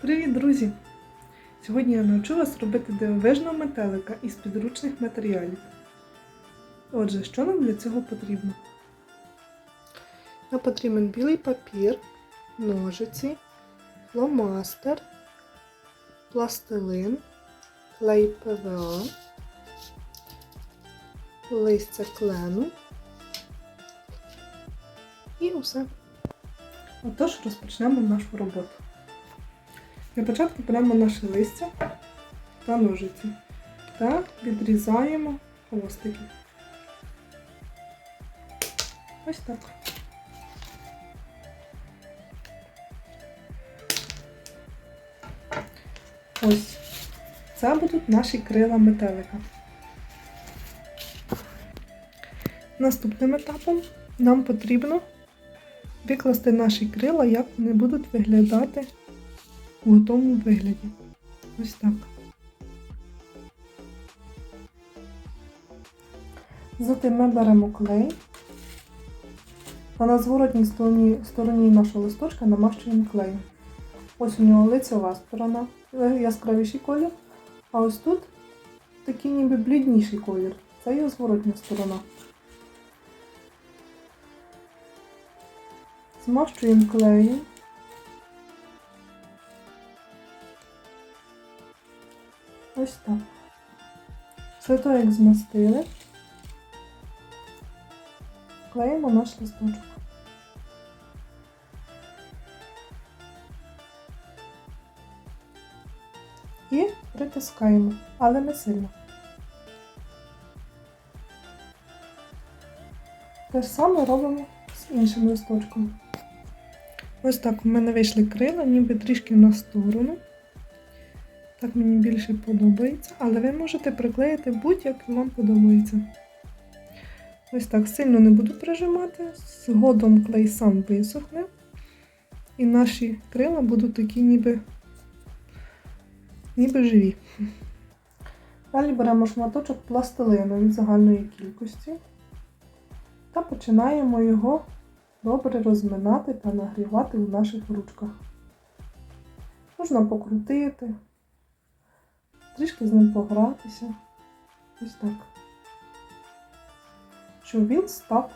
Привіт, друзі! Сьогодні я навчу вас робити дивовижного метелика із підручних матеріалів. Отже, що нам для цього потрібно? Нам потрібен білий папір, ножиці, фломастер, пластилин, клей ПВА, листя клену і усе. Отож, розпочнемо нашу роботу. Для початку беремо наше листя та ножиці та відрізаємо хвостики. Ось так. Ось. Це будуть наші крила метелика. Наступним етапом нам потрібно викласти наші крила, як вони будуть виглядати у готовому вигляді. Ось так. Затим ми беремо клей та на зворотній стороні, стороні нашого листочка намащуємо клеєм. Ось у нього лицева сторона, е, яскравіший колір, а ось тут такий ніби блідніший колір. Це його зворотня сторона. Змащуємо клеєм. Ось так. Все то, як змастили, клеїмо наш листочок. І притискаємо, але не сильно. Те ж саме робимо з іншим листочком. Ось так у мене вийшли крила, ніби трішки на сторону. Так мені більше подобається, але ви можете приклеїти будь-як вам подобається. Ось так сильно не буду прижимати, згодом клей сам висохне. І наші крила будуть такі ніби, ніби живі. Далі беремо шматочок пластилину від загальної кількості та починаємо його добре розминати та нагрівати у наших ручках. Можна покрутити трішки з ним погратися. Ось так. Щоб він став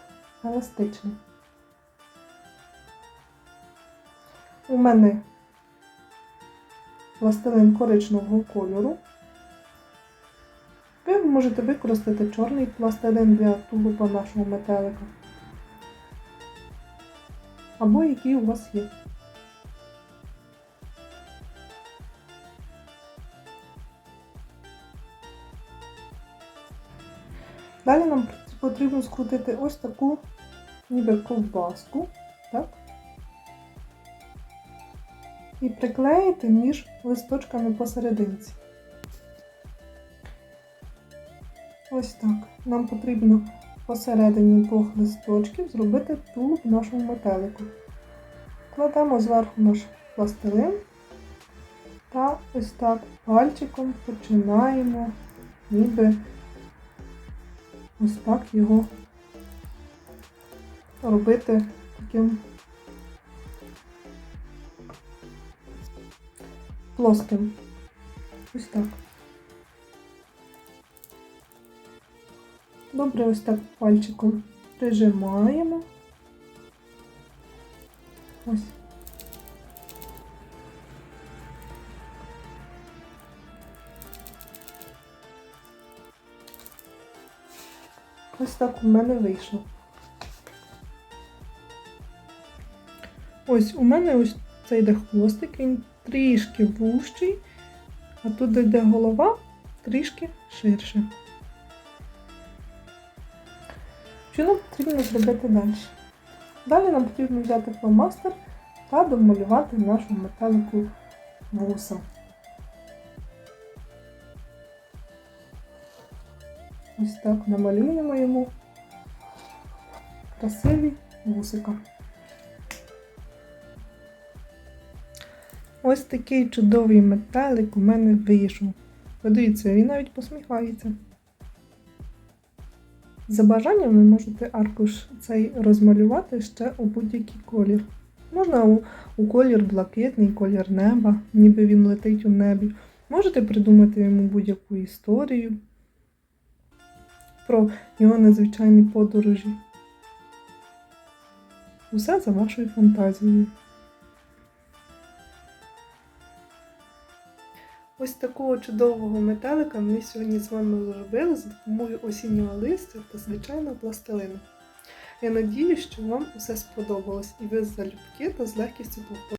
еластичним. У мене пластилин коричневого кольору. Ви можете використати чорний пластилин для тулупа нашого метелика. Або який у вас є. Далі нам потрібно скрутити ось таку ніби ковбаску, так? І приклеїти між листочками посерединці. Ось так. Нам потрібно посередині двох листочків зробити тулуб нашому метелику. Кладемо зверху наш пластилин та ось так пальчиком починаємо ніби ось так його робити таким плоским. Ось так. Добре, ось так пальчиком прижимаємо. Ось. Ось так у мене вийшло. Ось у мене ось цей йде хвостик, він трішки вужчий, а тут де йде голова трішки ширше. Що нам потрібно зробити далі? Далі нам потрібно взяти фломастер та домалювати нашу метелику вуса. Ось так намалюємо йому красиві вусика. Ось такий чудовий метелик у мене вийшов. Подивіться, він навіть посміхається. За бажанням ви можете аркуш цей розмалювати ще у будь-який колір. Можна у, у колір блакитний, колір неба, ніби він летить у небі. Можете придумати йому будь-яку історію про його незвичайні подорожі. Усе за вашою фантазією. Ось такого чудового метелика ми сьогодні з вами зробили за допомогою осіннього листя та звичайного пластилину. Я надію, що вам усе сподобалось і ви залюбки та з легкістю повторите.